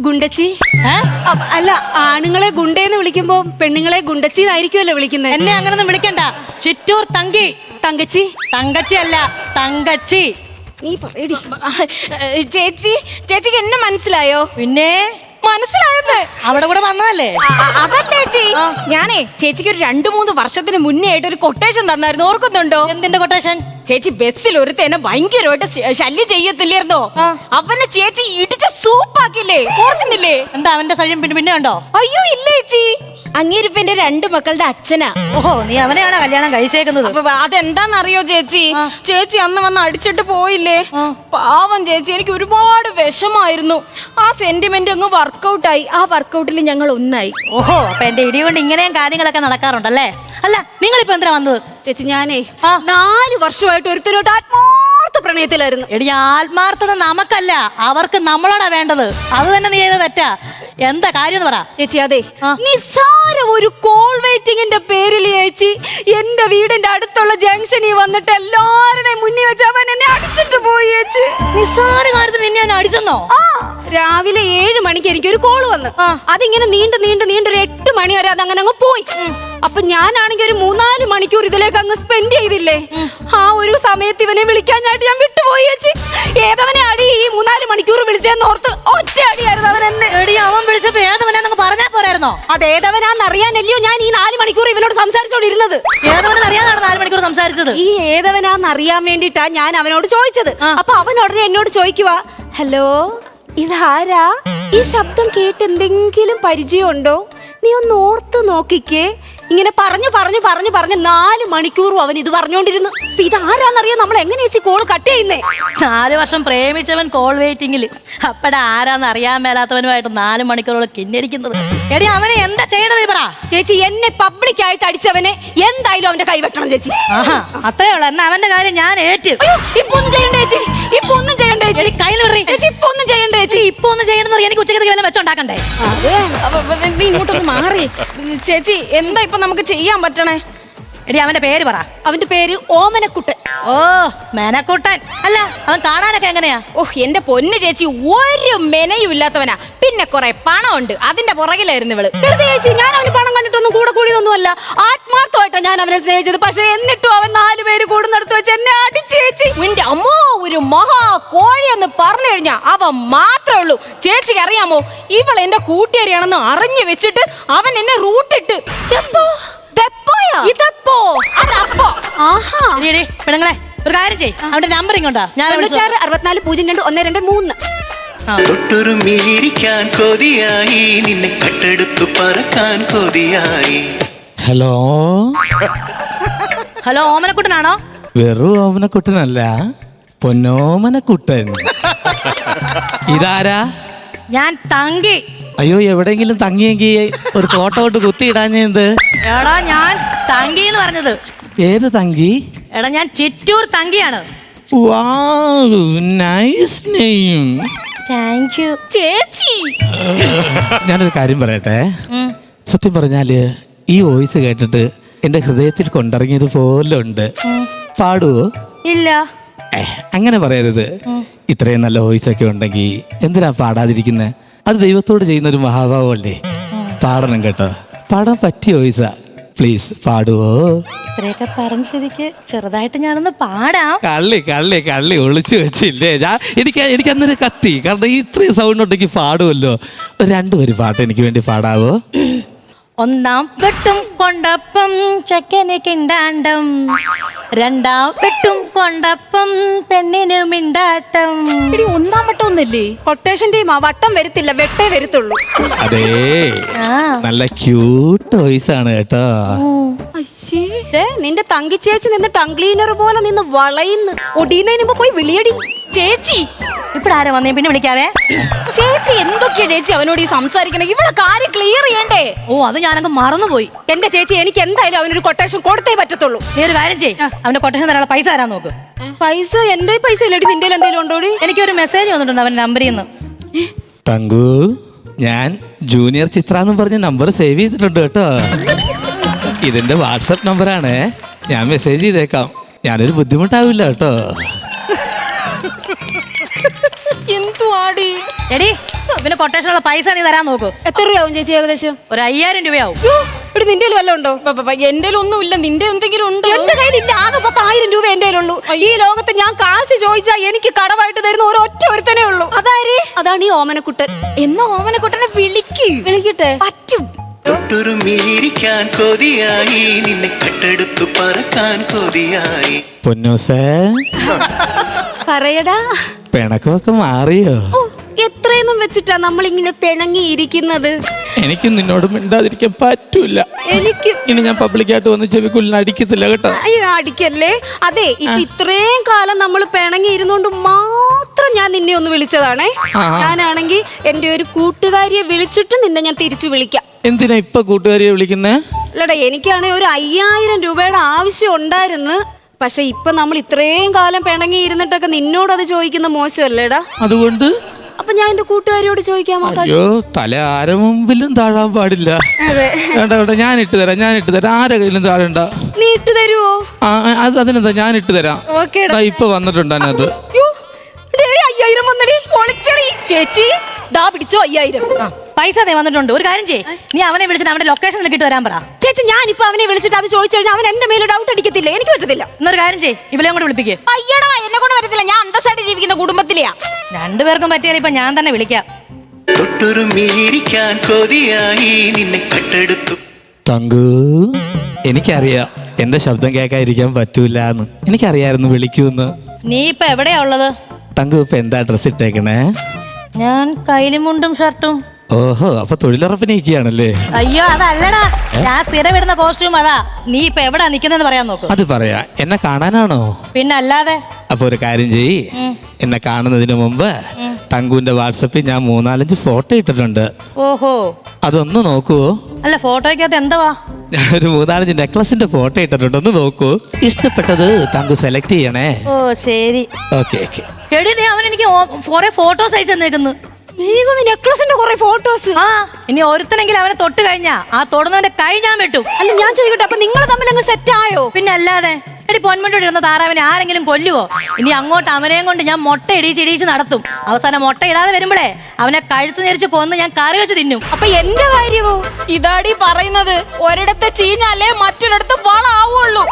ഗുണ്ടച്ചി? അപ്പ- അല്ല ആണുങ്ങളെ ഗുണ്ടേന്ന് വിളിക്കുമ്പോ പെണ്ണുങ്ങളെ ഗുണ്ടച്ചി എന്നായിരിക്കുമല്ലോ വിളിക്കുന്നത് എന്നെ അങ്ങനൊന്നും വിളിക്കണ്ട. ചിറ്റൂർ തങ്കി. തങ്കച്ചി? തങ്കച്ചി അല്ല തങ്കച്ചി. നീ പറയടി. ചേച്ചി ചേച്ചിക്ക് എന്നെ മനസ്സിലായോ? പിന്നെ? മനസ്സിലായെന്ന്. അവിടെ കൂടെ വന്നതല്ലേ? ആ, ആ, അതല്ലേ ചേച്ചി. ഞാനേ ചേച്ചിക്ക് ഒരു രണ്ടു മൂന്ന് വർഷത്തിന് മുന്നേ ആയിട്ട് ഒരു കൊട്ടേഷൻ തന്നായിരുന്നു. ഓർക്കുന്നുണ്ടോ? എന്തിന്റെ കൊട്ടേഷൻ? ചേച്ചി ബസ്സിൽ ഒരുത്തേനെ ഭയങ്കരമായിട്ട് ശല്യം ചെയ്യത്തില്ലായിരുന്നോ. അവനെ ചേച്ചി ഇടിച്ച് സൂപ്പാക്കില്ലേ ഓർക്കുന്നില്ലേ? എന്താ അവന്റെ ശല്യം പിന്നെ പിന്നെ ഉണ്ടോ അയ്യോ ഇല്ല ചേച്ചി. അങ്ങേരിപ്പന്റെ രണ്ട് മക്കളുടെ അച്ഛനാ. ഓഹോ നീ അവനെയാണ് കല്യാണം കഴിച്ചേക്കുന്നത്? അതെന്താന്നറിയോ ചേച്ചി? ചേച്ചി അന്ന് വന്ന് അടിച്ചിട്ട് പോയില്ലേ? പാവം ചേച്ചി എനിക്ക് ഒരുപാട് വിഷമായിരുന്നു. ആ സെന്റിമെന്റ് അങ്ങ് വർക്കൗട്ടായി ആ വർക്കൗട്ടിൽ ഞങ്ങൾ ഒന്നായി. ഓഹോ അപ്പൊ എന്റെ ഇടി കൊണ്ട് ഇങ്ങനെയും കാര്യങ്ങളൊക്കെ നടക്കാറുണ്ടല്ലേ? അല്ല നിങ്ങളിപ്പോ എന്തിനാ വന്നത്? ചേച്ചി ഞാനേ നാല് വർഷമായിട്ട് ഒരുത്തരോട്ട് ആത്മാർത്ഥ പ്രണയത്തിലായിരുന്നു. എടി ആത്മാർത്ഥത നമുക്കല്ല അവർക്ക് നമ്മളോടാ വേണ്ടത്. അത് തന്നെ നീ ചെയ്ത തെറ്റാ. എന്താ കാര്യം പറ. ചേച്ചി അതെ. നിസ്സാര ഒരു കോൾ വെയിറ്റിംഗിന്റെ പേരിൽ ചേച്ചി എന്റെ വീടിന്റെ അടുത്തുള്ള ജംഗ്ഷനിൽ വന്നിട്ട് എല്ലാവരുടെയും മുന്നിൽ വെച്ച് അവൻ എന്നെ അടിച്ചിട്ട് പോയി ചേച്ചി. നിസ്സാര കാര്യത്തിന് നിന്നെ അടിച്ചെന്നോ? ആ. രാവിലെ ഏഴ് മണിക്ക് എനിക്ക് ഒരു കോൾ വന്ന്. അതിങ്ങനെ നീണ്ട് നീണ്ട് നീണ്ട് ഒരു എട്ട് മണി വരെ അത് അങ്ങനെ അങ്ങ് പോയി. അപ്പൊ ഞാനാണെങ്കിൽ ഒരു മൂന്നാൽ മണിക്കൂർ ഇതിലേക്ക് അങ്ങ് സ്പെൻഡ് ചെയ്തില്ലേ? ആ ഒരു സമയത്ത് ഇവനെ വിളിക്കാനായിട്ട് ഞാൻ വിട്ടുപോയി ചേച്ചി. ഏതവനെ അടി ഈ മൂന്നാൽ മണിക്കൂർ വിളിച്ചെന്ന് ഓർത്ത് ഒറ്റ അടിയായിരുന്നു അവൻ എന്നെ. എടി അവൻ വിളിച്ചപ്പോ ഏതവനെന്നങ്ങ് പറഞ്ഞാൽ പോരായിരുന്നോ? അത് ഏതവനാന്നറിയാനല്ലയോ ഞാൻ ഈ നാല് മണിക്കൂർ ഇവനോട് സംസാരിച്ചോണ്ടിരുന്നത്? ഏതവനെന്ന് അറിയാനാണ് നാല് മണിക്കൂർ സംസാരിച്ചത്? ഈ ഏതവനാന്ന് അറിയാൻ വേണ്ടിട്ടാ ഞാൻ അവനോട് ചോദിച്ചത്. അപ്പൊ അവൻ ഉടനെ എന്നോട് ചോദിക്കുവാ ഹലോ ഇതാരാ? ഈ ശബ്ദം കേട്ട് എന്തെങ്കിലും പരിചയമുണ്ടോ? നീ ഒന്ന് ഓർത്ത് നോക്കിക്കേ. ഇങ്ങനെ പറഞ്ഞു പറഞ്ഞു പറഞ്ഞു പറഞ്ഞ് നാല് മണിക്കൂറും അവൻ ഇത് പറഞ്ഞോണ്ടിരുന്നു. ഇതാരാന്നറിയാം? നമ്മൾ എങ്ങനെ ചേച്ചി കോൾ കട്ട് ചെയ്യുന്നേ? നാല് വർഷം പ്രേമിച്ചവൻ കോൾ വെയിറ്റിംഗിൽ അപ്പടെ ആരാന്ന് അറിയാൻ മേലാത്തവനുമായിട്ട് നാല് മണിക്കൂറോളം കിന്നിരിക്കുന്നത്. എടി അവനെ എന്താ ചെയ്യണത് പറ ചേച്ചി എന്നെ പബ്ലിക് ആയിട്ട് അടിച്ചവനെ എന്തായാലും അവന്റെ കൈ വെട്ടണം ചേച്ചി. ആഹാ അത്രേ ഉള്ളൂ. എന്നാ അവന്റെ കാര്യം ഞാൻ ഏറ്റു. ഇപ്പൊ ഒന്നും ചെയ്യണ്ട ചേച്ചി. ചേച്ചി. എടി കയ്യിൽ വിടറി. ചേച്ചി ഇപ്പൊ ഒന്നും ചെയ്യണ്ട ചേച്ചി. ഇപ്പൊ ഒന്ന് ചെയ്യണമെന്ന് പറയാൻ എനിക്ക് വെച്ചുണ്ടാക്കണ്ടേ നീ ഇങ്ങോട്ടൊന്ന് മാറി. ചേച്ചി എന്താ ഇപ്പൊ നമുക്ക് ചെയ്യാൻ പറ്റണേ? എടി അവന്റെ പേര് പറ. അവന്റെ പേര് ഓമനക്കുട്ടൻ. ഓ മെനക്കുട്ടൻ. അല്ല അവൻ കാണാനൊക്കെ എങ്ങനെയാ? ഓഹ് എന്റെ പൊന്ന് ചേച്ചി ഒരു മെനയും ഇല്ലാത്തവനാ. പിന്നെ കുറെ പണമുണ്ട്. അതിന്റെ പുറകിലായിരുന്നു ഇവൾ. വെറുതെ ചേച്ചി ഞാൻ അവന് പണം കണ്ടിട്ടൊന്നും കൂടെ കൂടിയതൊന്നുമല്ല. ആത്മാർത്ഥമായിട്ടാണ് ഞാൻ അവനെ സ്നേഹിച്ചത്. പക്ഷെ എന്നിട്ടും അവൻ നാല് പേര് കൂടുന്നിടത്ത് വെച്ച് എന്നെ അടിച്ചേച്ചി നിന്റെ അമ്മോ ഒരു മഹാ കോഴി എന്ന് പറഞ്ഞു കഴിഞ്ഞാൽ അവൻ മാത്രമേ ഉള്ളൂ. ചേച്ചിക്ക് അറിയാമോ? ഇവൾ എന്റെ കൂട്ടുകാരിയാണെന്ന് അറിഞ്ഞു വെച്ചിട്ട് അവൻ എന്നെ റൂട്ടിട്ട് ദപ്പോ? ദപ്പോയാ? ഇതപ്പോ? അതപ്പോ ആഹാ. എടി എടി പെണ്ണുങ്ങളെ ഒരു കാര്യം ചെയ് അവന്റെ നമ്പർ ഇങ്ങോട്ടാ. ഞാൻ അറുപത്തിനാല് പൂജ്യം രണ്ട് ഒന്ന് രണ്ട് മൂന്ന്. കൊതിയായി. നിന്നെ കട്ടെടുത്തു പറക്കാൻ കൊതിയായി. ഹലോ? ഹലോ ഓമനക്കുട്ടനാണോ? വെറു ഓമനക്കുട്ടനല്ല. പൊന്നോമനക്കുട്ടൻ ഇതാരാ? ഞാൻ തങ്കി. അയ്യോ എവിടെയെങ്കിലും തങ്ങിയെങ്കിൽ ഒരു ഫോട്ടോ കൊണ്ട് കുത്തിയിടാഞ്ഞെന്ത് എടാ ഞാൻ തങ്കി എന്ന് പറഞ്ഞത്. ഏത് തങ്കി? എടാ ഞാൻ ചിറ്റൂർ തങ്കിയാണ്. നൈസ് നെയ്യും. താങ്ക് യു ചേച്ചി. ഞാനൊരു കാര്യം പറയട്ടെ? സത്യം പറഞ്ഞാൽ ഈ വോയിസ് കേട്ടിട്ട് എന്റെ ഹൃദയത്തിൽ കൊണ്ടിറങ്ങിയത് പോലെ ഉണ്ട് പാടുവോ? ഇല്ല. അങ്ങനെ പറയരുത്. ഇത്രയും നല്ല വോയിസ് ഒക്കെ ഉണ്ടെങ്കിൽ എന്തിനാ പാടാതിരിക്കുന്നത് അത് ദൈവത്തോട് ചെയ്യുന്ന ഒരു മഹാഭാവമല്ലേ? പാടണം കേട്ടോ. പാടാൻ പറ്റിയ വോയിസാ. പ്ലീസ് പാടുവോ? ഇത്രയൊക്കെ പറഞ്ഞ ശരിക്ക് ചെറുതായിട്ട് ഞാനൊന്ന് പാടാം. കള്ളി കള്ളി കള്ളി ഒളിച്ചു വെച്ചില്ലേ? ഞാൻ എനിക്ക് എനിക്ക് അന്നൊരു കത്തി. കാരണം ഇത്രയും സൗണ്ട് ഉണ്ടെങ്കിൽ പാടുമല്ലോ രണ്ടുപേര് പാട്ട് എനിക്ക് വേണ്ടി പാടാവോ? ഒന്നാം വെട്ടും കൊണ്ടപ്പം ചെക്കനെ കിണ്ടാണ്ടം. രണ്ടാം വെട്ടും കൊണ്ടപ്പം പെണ്ണിന് മിണ്ടാട്ടം. ഇടി ഒന്നാം വട്ടം ഒന്നല്ലേ കൊട്ടേഷൻ ടീമാ വട്ടം വരത്തില്ല വെട്ടേ വരത്തുള്ളൂ. അതേ. ആ. നല്ല ക്യൂട്ട് വോയിസ് ആണ് കേട്ടോ. ദേ, നിന്റെ തങ്കി ചേച്ചി നിന്ന് ടങ് ക്ലീനർ പോലെ നിന്ന് വളയുന്നു. ഒടിയുന്നതിന് മുമ്പ് പോയി വിളിയടി. ചേച്ചി. ഇപ്പഴാരെ വന്നേ? പിന്നെ വിളിക്കാവേ? ചേച്ചി എന്തൊക്കെയാ ചേച്ചി അവനോട് ഈ സംസാരിക്കണേ? ഇവിടെ കാര്യം ക്ലിയർ ചെയ്യണ്ടേ? ഓ അത് ഞാനങ്ങ് മറന്നുപോയി. എന്റെ ചേച്ചി എനിക്ക് എന്തായാലും അവനൊരു കൊട്ടേഷൻ കൊടുത്തേ പറ്റത്തുള്ളൂ. നീ ഒരു കാര്യം ചെയ് അവന്റെ കൊട്ടേഷൻ തരാനുള്ള പൈസ തരാൻ നോക്ക്. പൈസ? എന്റെ പൈസ ഇല്ലടി? നിന്റെ എന്തെങ്കിലും ഉണ്ടോടി എനിക്ക് ഒരു മെസ്സേജ് വന്നിട്ടുണ്ട് അവന്റെ നമ്പറിൽ നിന്ന്. തങ്കു ഞാൻ ജൂനിയർ ചിത്ര എന്ന് പറഞ്ഞ നമ്പർ സേവ് ചെയ്തിട്ടുണ്ട് കേട്ടോ. ഇതിന്റെ വാട്സപ്പ് നമ്പറാണ് ഞാൻ മെസ്സേജ് ചെയ്തേക്കാം. ഞാനൊരു ബുദ്ധിമുട്ടാവില്ല കേട്ടോ. എടി ഇവന് കൊട്ടേഷനുള്ള പൈസ നീ തരാൻ നോക്കൂ. എത്ര രൂപയാവും ചേച്ചി ഏകദേശം? ഒരു അയ്യായിരം രൂപയാവും. ഇവിടെ നിന്റെ വല്ല വല്ലതും ഉണ്ടോ? എന്റെ ഒന്നും ഇല്ല നിന്റെ എന്തെങ്കിലും ഉണ്ടോ? എന്റെ കയ്യിൽ ഇല്ല. ആകെ പത്തായിരം രൂപ എന്റെ ഉള്ളൂ ഈ ലോകത്ത് ഞാൻ കാശ് ചോദിച്ചാൽ എനിക്ക് കടമായിട്ട് തരുന്ന ഒരു ഒറ്റ ഒരുത്തനേ ഉള്ളൂ. അതായത് അതാണ് ഈ ഓമനക്കുട്ടൻ. എന്ന ഓമനക്കുട്ടനെ വിളിക്ക്. വിളിക്കട്ടെ. പറ്റും. തൊട്ടുരുമ്മിയിരിക്കാൻ കൊതിയായി. നിന്നെ കട്ടെടുത്തു പറക്കാൻ കൊതിയായി. പൊന്നൂസേ. പറയടാ. പിണക്കമൊക്കെ മാറിയോ? എത്രയൊന്നും വെച്ചിട്ടാ നമ്മൾ ഇങ്ങനെ പിണങ്ങിയിരിക്കുന്നത്? എനിക്ക് നിന്നോട് മിണ്ടാതിരിക്കാൻ പറ്റൂല. എനിക്ക് ഇനി ഞാൻ പബ്ലിക്കായിട്ട് വന്ന് ചെവിക്കുള്ളിൽ അടിക്കത്തില്ല കേട്ടോ. അയ്യോ അടിക്കല്ലേ? അതെ ഇപ്പൊ ഇത്രയും കാലം നമ്മൾ പിണങ്ങി ഇരുന്നോണ്ട് മാത്രം ഞാൻ നിന്നെ ഒന്ന് വിളിച്ചതാണേ. ഞാനാണെങ്കിൽ എന്റെ ഒരു കൂട്ടുകാരിയെ വിളിച്ചിട്ട് നിന്നെ ഞാൻ തിരിച്ചു വിളിക്കാം. എന്തിനാ ഇപ്പൊ കൂട്ടുകാരിയെ വിളിക്കുന്നേ? അല്ലടാ എനിക്കാണെങ്കിൽ ഒരു അയ്യായിരം രൂപയുടെ ആവശ്യം ഉണ്ടായിരുന്നു. പക്ഷെ ഇപ്പൊ നമ്മൾ ഇത്രയും കാലം പിണങ്ങി ഇരുന്നിട്ടൊക്കെ നിന്നോട് അത് ചോദിക്കുന്ന മോശമല്ലേടാ? അതുകൊണ്ട്? അപ്പൊ ഞാൻ എന്റെ കൂട്ടുകാരിയോട് ചോദിക്കാം ആകാശ്. അയ്യോ തല ആരെ മുമ്പിലും താഴാൻ പാടില്ല. അതെ. വേണ്ട വേണ്ട ഞാൻ ഇട്ട് തരാം ഞാൻ ഇട്ട് തരാം. ആരെ കയ്യിലും താഴണ്ട. നീ ഇട്ട് തരുവോ? ആ ആ, അത് അതിനെന്താ ഞാൻ ഇട്ട് തരാം. ഓക്കേടാ ദാ ഇപ്പൊ വന്നിട്ടുണ്ട് അതിനകത്ത്. യ്യോ, അയ്യായിരം വന്നടി. പൊളിച്ചടി. ചേച്ചി ദാ പിടിച്ചോ അയ്യായിരം. പൈസ ദേ വന്നിട്ടുണ്ട്. ഒരു കാര്യം ചെയ്യ്. നീ അവനെ വിളിച്ചിട്ട് അവന്റെ ലൊക്കേഷൻ നിനക്ക് ഇട്ട് തരാൻ പറ. ചേച്ചി ഞാനിപ്പോ അവനെ വിളിച്ചിട്ട് അത് ചോദിച്ചു കഴിഞ്ഞാൽ അവൻ എന്റെ മേലെ ഡൗട്ട് അടിക്കത്തില്ല. എനിക്ക് പറ്റത്തില്ല. എന്നൊരു കാര്യം ചെയ്യ്. ഇവളെ കൂടെ വിളിപ്പിക്കേ. അയ്യടാ എന്നെ കൊണ്ട് വരത്തില്ല ഞാൻ അന്തസ്സായിട്ട് ജീവിക്കുന്ന കുടുംബത്തിലെയാ. രണ്ടുപേർക്കും പറ്റിയാലും ഇപ്പൊ ഞാൻ തന്നെ വിളിക്കാം. കൊതിയായി നിന്നെ കട്ടെടുത്തു. തങ്കു എനിക്കറിയാം എന്റെ ശബ്ദം കേൾക്കാതിരിക്കാൻ പറ്റൂല എന്ന് എനിക്കറിയായിരുന്നു വിളിക്കൂന്ന്. നീ ഇപ്പൊ എവിടെയാ ഉള്ളത്? തങ്കു ഇപ്പൊ എന്താ ഡ്രസ് ഇട്ടേക്കണേ? ഞാൻ കൈലും മുണ്ടും ഷർട്ടും ഓഹോ അപ്പൊ തൊഴിലുറപ്പിനൊക്കെയാണല്ലേ അയ്യോ അതല്ലടാ. ഞാൻ സ്ഥിരം ഇടുന്ന കോസ്റ്റ്യൂം അതാ. നീ ഇപ്പൊ എവിടാ നിക്കുന്നെന്ന് പറയാൻ നോക്കും. അത് പറയാ എന്നെ കാണാനാണോ? പിന്നെ അല്ലാതെ അപ്പൊ ഒരു കാര്യം ചെയ്യ്. എന്നെ കാണുന്നതിന് മുമ്പ് തങ്കുവിന്റെ വാട്സപ്പിൽ ഞാൻ മൂന്നാലഞ്ച് ഫോട്ടോ ഇട്ടിട്ടുണ്ട്. ഓഹോ. അതൊന്ന് നോക്കുവോ അല്ല ഫോട്ടോയ്ക്കകത്ത് എന്തുവാ? ഒരു മൂന്നാലഞ്ച് നെക്ലസിന്റെ ഫോട്ടോ ഇട്ടിട്ടുണ്ട്. ഒന്ന് നോക്കൂ. ഇഷ്ടപ്പെട്ടത് തങ്കു സെലക്ട് ചെയ്യണേ. ഓ ശരി. Okay okay. എടി നീ അവൻ എനിക്ക് കുറെ ഫോട്ടോസ് അയച്ചു തന്നേക്കുന്നു. നെക്ലസിന്റെ കുറെ ഫോട്ടോസ് ആ ഇനി ഒരുത്തനെങ്കിലും അവനെ തൊട്ട് കഴിഞ്ഞാ. ആ തൊടുന്നവന്റെ കൈ ഞാൻ വെട്ടും. അല്ല ഞാൻ ചോദിക്കട്ടെ അപ്പൊ നിങ്ങൾ തമ്മിൽ അങ്ങ് സെറ്റ് ആയോ? പിന്നെ അല്ലാതെ എടി പൊന്മുട്ടോട് ഇരുന്ന താറാവിനെ ആരെങ്കിലും കൊല്ലുവോ? ഇനി അങ്ങോട്ട് അവനെയും കൊണ്ട് ഞാൻ മുട്ട ഇടിച്ച് ഇടിച്ച് നടത്തും. അവസാനം മുട്ട ഇടാതെ വരുമ്പളേ അവനെ കഴുത്ത് നേരിച്ച് കൊന്ന് ഞാൻ കറി വെച്ച് തിന്നും. അപ്പൊ എന്റെ കാര്യമോ ഇതാടി പറയുന്നത്. ഒരിടത്ത് ചീഞ്ഞാലേ മറ്റൊരിടത്ത് വളാവുള്ളൂ.